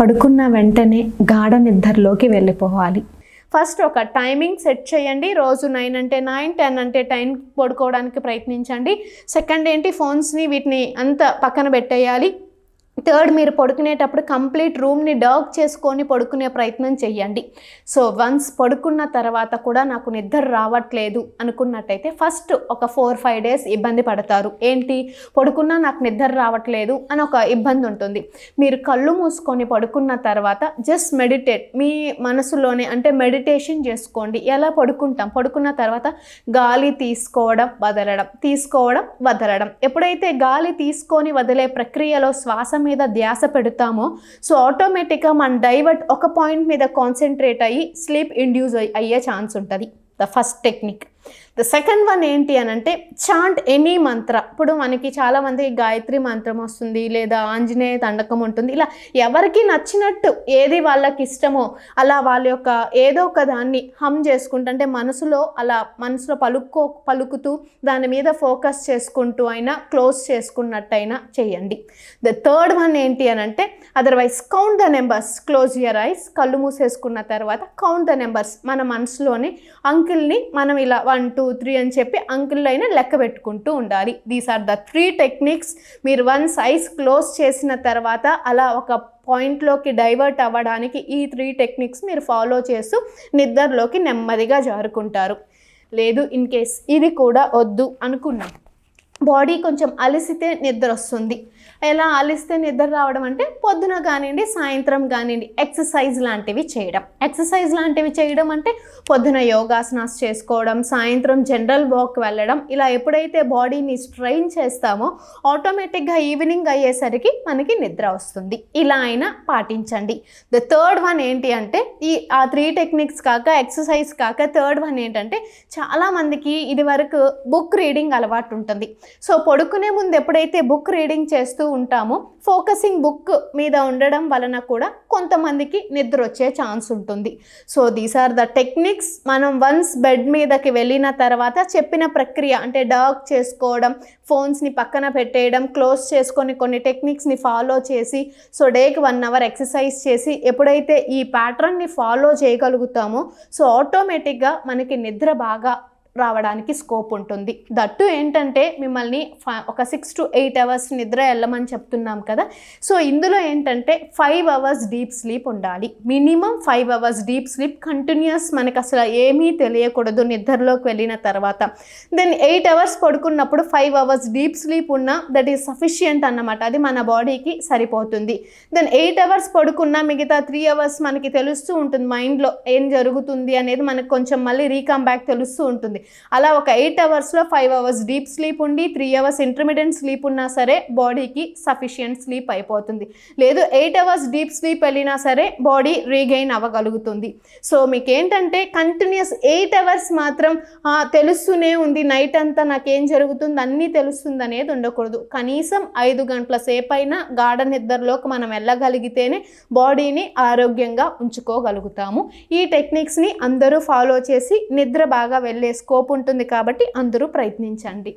పడుకున్న వెంటనే గాఢ నిద్రలోకి వెళ్ళిపోవాలి. ఫస్ట్ ఒక టైమింగ్ సెట్ చేయండి. రోజు నైన్ అంటే నైన్ టెన్ అంటే టెన్ పడుకోవడానికి ప్రయత్నించండి. సెకండ్ ఏంటి ఫోన్స్ని వీటిని అంత పక్కన పెట్టేయాలి. థర్డ్ మీరు పడుకునేటప్పుడు కంప్లీట్ రూమ్ని డార్క్ చేసుకొని పడుకునే ప్రయత్నం చేయండి సో వన్స్ పడుకున్న తర్వాత కూడా నాకు నిద్ర రావట్లేదు అనుకున్నట్టయితే ఫస్ట్ ఒక ఫోర్ ఫైవ్ డేస్ ఇబ్బంది పడతారు. ఏంటి? పడుకున్నా నాకు నిద్ర రావట్లేదు అని ఒక ఇబ్బంది ఉంటుంది. మీరు కళ్ళు మూసుకొని పడుకున్న తర్వాత జస్ట్ మెడిటేట్. మీ మనసులోనే అంటే మెడిటేషన్ చేసుకోండి. ఎలా పడుకుంటాం? పడుకున్న తర్వాత గాలి తీసుకోవడం వదలడం. తీసుకోవడం వదలడం. ఎప్పుడైతే గాలి తీసుకొని వదిలే ప్రక్రియలో శ్వాస మీద ధ్యాస పెడతామో సో ఆటోమేటిక్గా మన డైవర్ట్ ఒక పాయింట్ మీద కాన్సన్ట్రేట్ అయ్యి స్లీప్ ఇండ్యూస్ అయ్యే ఛాన్స్ ఉంటుంది. The first technique the second one ఏంటి అని అంటే చాంట్ ఎనీ మంత్ర ఇప్పుడు మనకి చాలామంది గాయత్రి మంత్రం వస్తుంది లేదా ఆంజనేయ తండకం ఉంటుంది. ఇలా ఎవరికి నచ్చినట్టు ఏది వాళ్ళకి ఇష్టమో అలా వాళ్ళ యొక్క ఏదో ఒక దాన్ని హమ్ చేసుకుంటూ అంటే మనసులో అలా మనసులో పలుకో పలుకుతూ దాని మీద ఫోకస్ చేసుకుంటూ అయినా క్లోజ్ చేసుకున్నట్టయినా చేయండి. ద థర్డ్ వన్ ఏంటి అని అంటే otherwise count the numbers close your eyes కళ్ళు మూసేసుకున్న తర్వాత కౌంట్ ద నెంబర్స్ మన మనసులోని అంకిల్ని మనం ఇలా వన్ వన్ టూ త్రీ అని చెప్పి అంకిల్ అయినా లెక్క పెట్టుకుంటూ ఉండాలి. These are the three techniques మీరు వన్స్ ఐస్ క్లోజ్ చేసిన తర్వాత అలా ఒక పాయింట్లోకి డైవర్ట్ అవ్వడానికి ఈ త్రీ టెక్నిక్స్ మీరు ఫాలో చేస్తూ నిద్రలోకి నెమ్మదిగా జారుకుంటారు. లేదు ఇన్ కేస్ ఇది కూడా వద్దు అనుకున్నాం. బాడీ కొంచెం అలసితే నిద్ర వస్తుంది. ఎలా ఆలిస్తే నిద్ర రావడం అంటే పొద్దున కానివ్వండి సాయంత్రం కానివ్వండి ఎక్సర్సైజ్ లాంటివి చేయడం. ఎక్సర్సైజ్ లాంటివి చేయడం అంటే పొద్దున యోగాసనాస్ చేసుకోవడం సాయంత్రం జనరల్ వాక్ వెళ్ళడం ఇలా ఎప్పుడైతే బాడీని స్ట్రెయిన్ చేస్తామో ఆటోమేటిక్గా ఈవినింగ్ అయ్యేసరికి మనకి నిద్ర వస్తుంది. ఇలా అయినా పాటించండి. ద థర్డ్ వన్ ఏంటి అంటే ఈ ఆ త్రీ టెక్నిక్స్ కాక ఎక్సర్సైజ్ కాక థర్డ్ వన్ ఏంటంటే చాలామందికి ఇది వరకు బుక్ రీడింగ్ అలవాటు ఉంటుంది. సో పడుకునే ముందు ఎప్పుడైతే బుక్ రీడింగ్ చేస్తూ ఉంటాము. ఫోకసింగ్ బుక్ మీద ఉండడం వలన కూడా కొంతమందికి నిద్ర వచ్చే ఛాన్స్ ఉంటుంది. So these are the techniques మనం వన్స్ బెడ్ మీదకి వెళ్ళిన తర్వాత చెప్పిన ప్రక్రియ అంటే డాగ్ చేసుకోవడం ఫోన్స్ని పక్కన పెట్టేయడం క్లోజ్ చేసుకొని కొన్ని టెక్నిక్స్ని ఫాలో చేసి సో డేకి వన్ అవర్ ఎక్సర్సైజ్ చేసి ఎప్పుడైతే ఈ ప్యాటర్న్ని ఫాలో చేయగలుగుతామో సో ఆటోమేటిక్గా మనకి నిద్ర బాగా రావడానికి స్కోప్ ఉంటుంది. దట్టు ఏంటంటే మిమ్మల్ని ఒక సిక్స్ టు ఎయిట్ అవర్స్ నిద్ర వెళ్ళమని చెప్తున్నాం కదా. సో ఇందులో ఏంటంటే ఫైవ్ అవర్స్ డీప్ స్లీప్ ఉండాలి. Minimum five hours deep sleep continuous మనకు అసలు ఏమీ తెలియకూడదు నిద్రలోకి వెళ్ళిన తర్వాత. దెన్ ఎయిట్ అవర్స్ పడుకున్నప్పుడు ఫైవ్ అవర్స్ డీప్ స్లీప్ ఉన్నా దట్ ఈస్ సఫిషియంట్ అన్నమాట. అది మన బాడీకి సరిపోతుంది. దెన్ ఎయిట్ అవర్స్ పడుకున్న మిగతా త్రీ అవర్స్ మనకి తెలుస్తూ ఉంటుంది మైండ్లో ఏం జరుగుతుంది అనేది మనకు కొంచెం మళ్ళీ రీకమ్ బ్యాక్ తెలుస్తూ ఉంటుంది. అలా ఒక ఎయిట్ అవర్స్లో ఫైవ్ అవర్స్ డీప్ స్లీప్ ఉండి త్రీ అవర్స్ ఇంటర్మీడియట్ స్లీప్ ఉన్నా సరే బాడీకి సఫిషియంట్ స్లీప్ అయిపోతుంది. లేదు ఎయిట్ అవర్స్ డీప్ స్లీప్ వెళ్ళినా సరే బాడీ రీగెయిన్ అవ్వగలుగుతుంది. సో మీకు ఏంటంటే కంటిన్యూస్ ఎయిట్ అవర్స్ మాత్రం తెలుస్తూనే ఉంది నైట్ అంతా నాకేం జరుగుతుంది అన్నీ తెలుస్తుంది అనేది ఉండకూడదు. కనీసం ఐదు గంటల సేపు అయినా గాఢ నిద్రలోకి మనం వెళ్ళగలిగితేనే బాడీని ఆరోగ్యంగా ఉంచుకోగలుగుతాము. ఈ టెక్నిక్స్ని అందరూ ఫాలో చేసి నిద్ర బాగా వెళ్ళేసుకో స్కోప్ ఉంటుంది కాబట్టి అందరూ ప్రయత్నించండి.